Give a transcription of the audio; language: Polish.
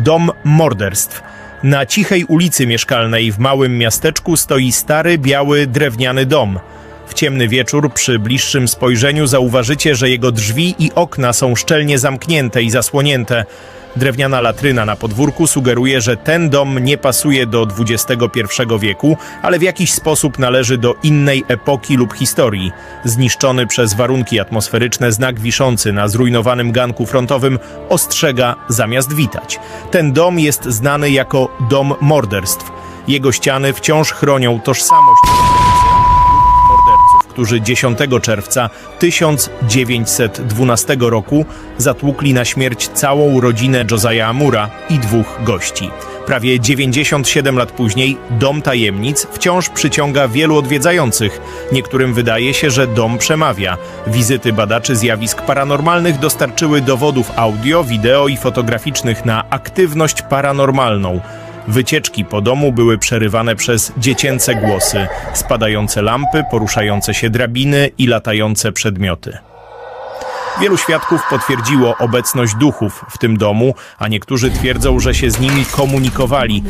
Dom morderstw. Na cichej ulicy mieszkalnej w małym miasteczku stoi stary, biały, drewniany dom. W ciemny wieczór przy bliższym spojrzeniu zauważycie, że jego drzwi i okna są szczelnie zamknięte i zasłonięte. Drewniana latryna na podwórku sugeruje, że ten dom nie pasuje do XXI wieku, ale w jakiś sposób należy do innej epoki lub historii. Zniszczony przez warunki atmosferyczne znak wiszący na zrujnowanym ganku frontowym ostrzega zamiast witać. Ten dom jest znany jako dom morderstw. Jego ściany wciąż chronią tożsamość którzy 10 czerwca 1912 roku zatłukli na śmierć całą rodzinę Josiah Amura i dwóch gości. Prawie 97 lat później Dom Tajemnic wciąż przyciąga wielu odwiedzających. Niektórym wydaje się, że dom przemawia. Wizyty badaczy zjawisk paranormalnych dostarczyły dowodów audio, wideo i fotograficznych na aktywność paranormalną. Wycieczki po domu były przerywane przez dziecięce głosy, spadające lampy, poruszające się drabiny i latające przedmioty. Wielu świadków potwierdziło obecność duchów w tym domu, a niektórzy twierdzą, że się z nimi komunikowali.